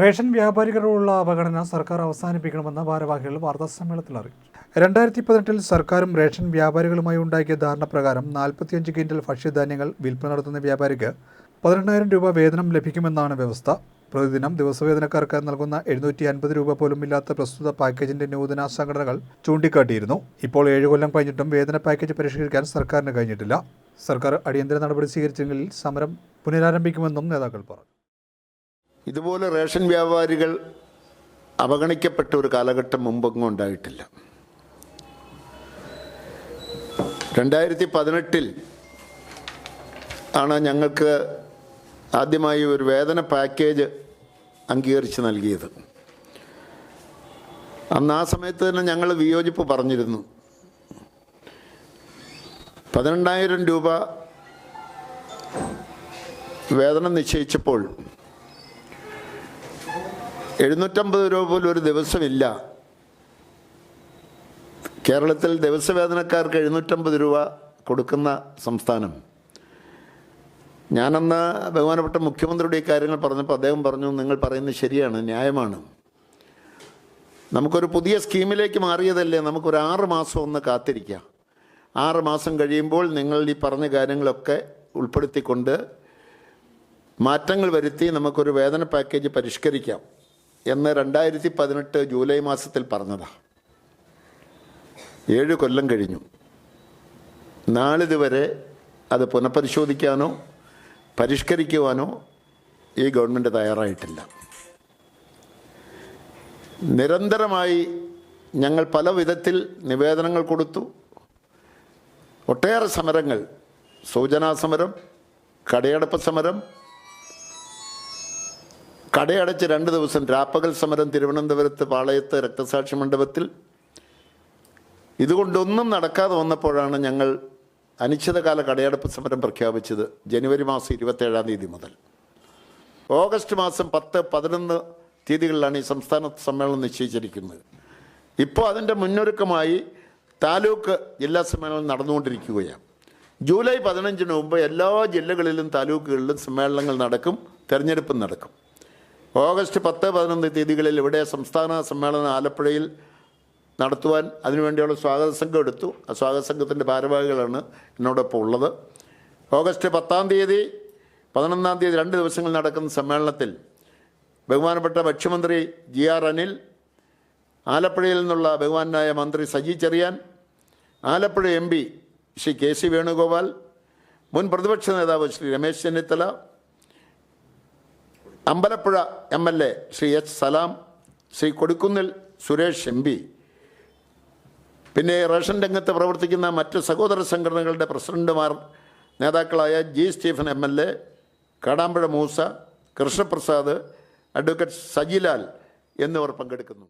Ration വ്യാപാരികളോടുള്ള അവഗണന സർക്കാർ അവസാനിപ്പിക്കണമെന്ന് ഭാരവാഹികൾ വാർത്താ സമ്മേളനത്തിൽ അറിയിച്ചു. രണ്ടായിരത്തി പതിനെട്ടിൽ സർക്കാരും റേഷൻ വ്യാപാരികളുമായി ഉണ്ടാക്കിയ ധാരണപ്രകാരം നാൽപ്പത്തിയഞ്ച് ക്വിന്റൽ ഭക്ഷ്യധാന്യങ്ങൾ വിൽപ്പന നടത്തുന്ന വ്യാപാരിക്ക് പതിനെണ്ണായിരം രൂപ വേതനം ലഭിക്കുമെന്നാണ് വ്യവസ്ഥ. പ്രതിദിനം ദിവസവേതനക്കാർക്ക് നൽകുന്ന എഴുന്നൂറ്റി അൻപത് രൂപ പോലും ഇല്ലാത്ത പ്രസ്തുത പാക്കേജിന്റെ നൂതന സംഘടനകൾ ചൂണ്ടിക്കാട്ടിയിരുന്നു. ഇപ്പോൾ ഏഴ് കൊല്ലം കഴിഞ്ഞിട്ടും വേതന പാക്കേജ് പരിഷ്കരിക്കാൻ സർക്കാരിന് കഴിഞ്ഞിട്ടില്ല. സർക്കാർ അടിയന്തര നടപടി സ്വീകരിച്ചെങ്കിൽ സമരം പുനരാരംഭിക്കുമെന്നും നേതാക്കൾ പറഞ്ഞു. ഇതുപോലെ റേഷൻ വ്യാപാരികൾ അവഗണിക്കപ്പെട്ട ഒരു കാലഘട്ടം മുമ്പെങ്ങും ഉണ്ടായിട്ടില്ല. രണ്ടായിരത്തി പതിനെട്ടിൽ ആണ് ഞങ്ങൾക്ക് ആദ്യമായി ഒരു വേതന പാക്കേജ് അംഗീകരിച്ച് നൽകിയത്. അന്ന് ആ സമയത്ത് തന്നെ ഞങ്ങൾ വിയോജിപ്പ് പറഞ്ഞിരുന്നു. പതിനെണ്ണായിരം രൂപ വേതനം നിശ്ചയിച്ചപ്പോൾ എഴുന്നൂറ്റമ്പത് രൂപ പോലും ഒരു ദിവസമില്ല. കേരളത്തിൽ ദിവസവേതനക്കാർക്ക് എഴുന്നൂറ്റമ്പത് രൂപ കൊടുക്കുന്ന സംസ്ഥാനം. ഞാനന്ന് ബഹുമാനപ്പെട്ട മുഖ്യമന്ത്രിയുടെ ഈ കാര്യങ്ങൾ പറഞ്ഞപ്പോൾ അദ്ദേഹം പറഞ്ഞു നിങ്ങൾ പറയുന്നത് ശരിയാണ് ന്യായമാണ്. നമുക്കൊരു പുതിയ സ്കീമിലേക്ക് മാറിയതല്ലേ നമുക്കൊരു ആറ് മാസം ഒന്ന് കാത്തിരിക്കാം. ആറ് മാസം കഴിയുമ്പോൾ നിങ്ങൾ ഈ പറഞ്ഞ കാര്യങ്ങളൊക്കെ ഉൾപ്പെടുത്തിക്കൊണ്ട് മാറ്റങ്ങൾ വരുത്തി നമുക്കൊരു വേതന പാക്കേജ് പരിഷ്കരിക്കാം. എന്ന് രണ്ടായിരത്തി പതിനെട്ട് ജൂലൈ മാസത്തിൽ പറഞ്ഞതാണ് ഏഴ് കൊല്ലം കഴിഞ്ഞു. നാളിതുവരെ അത് പുനഃപരിശോധിക്കാനോ പരിഷ്കരിക്കുവാനോ ഈ ഗവൺമെന്റ് തയ്യാറായിട്ടില്ല. നിരന്തരമായി ഞങ്ങൾ പല വിധത്തിൽ നിവേദനങ്ങൾ കൊടുത്തു. ഒട്ടേറെ സമരങ്ങൾ. സൂചനാ സമരം കടയടപ്പ് സമരം കടയടച്ച് രണ്ട് ദിവസം രാപ്പകൽ സമരം തിരുവനന്തപുരത്ത് പാളയത്ത് രക്തസാക്ഷി മണ്ഡപത്തിൽ. ഇതുകൊണ്ടൊന്നും നടക്കാതെ വന്നപ്പോഴാണ് ഞങ്ങൾ അനിശ്ചിതകാല കടയടപ്പ് സമരം പ്രഖ്യാപിച്ചത് ജനുവരി മാസം ഇരുപത്തേഴാം തീയതി മുതൽ. ഓഗസ്റ്റ് മാസം പത്ത് പതിനൊന്ന് തീയതികളിലാണ് ഈ സംസ്ഥാന സമ്മേളനം നിശ്ചയിച്ചിരിക്കുന്നത്. ഇപ്പോൾ അതിന്റെ മുന്നൊരുക്കമായി താലൂക്ക് ജില്ലാ സമ്മേളനം നടന്നുകൊണ്ടിരിക്കുകയാണ്. ജൂലൈ പതിനഞ്ചിന് മുമ്പ് എല്ലാ ജില്ലകളിലും താലൂക്കുകളിലും സമ്മേളനങ്ങൾ നടക്കും തെരഞ്ഞെടുപ്പും നടക്കും. ഓഗസ്റ്റ് പത്ത് പതിനൊന്ന് തീയതികളിൽ ഇവിടെ സംസ്ഥാന സമ്മേളനം ആലപ്പുഴയിൽ നടത്തുവാൻ അതിനുവേണ്ടിയുള്ള സ്വാഗത സംഘം എടുത്തു. ആ സ്വാഗത സംഘത്തിന്റെ ഭാരവാഹികളാണ് എന്നോടൊപ്പം ഉള്ളത്. ഓഗസ്റ്റ് പത്താം തീയതി പതിനൊന്നാം തീയതി രണ്ട് ദിവസങ്ങൾ നടക്കുന്ന സമ്മേളനത്തിൽ ബഹുമാനപ്പെട്ട ഭക്ഷ്യമന്ത്രി ജി ആർ അനിൽ ആലപ്പുഴയിൽ നിന്നുള്ള ബഹുമാനായ മന്ത്രി Saji Cheriyan Alappuzha M P Shri K C Venugopal മുൻ പ്രതിപക്ഷ നേതാവ് Shri Ramesh Chennithala Ambalappuzha M L A Shri H Salam Shri Kodikunnil Suresh M P. പിന്നെ റേഷൻ രംഗത്ത് പ്രവർത്തിക്കുന്ന മറ്റ് സഹോദര സംഘടനകളുടെ പ്രസിഡന്റുമാർ നേതാക്കളായ G Stephen M L A Kadampuzha Moosa Krishnaprasad advocate Sajilal എന്നിവർ പങ്കെടുക്കുന്നു.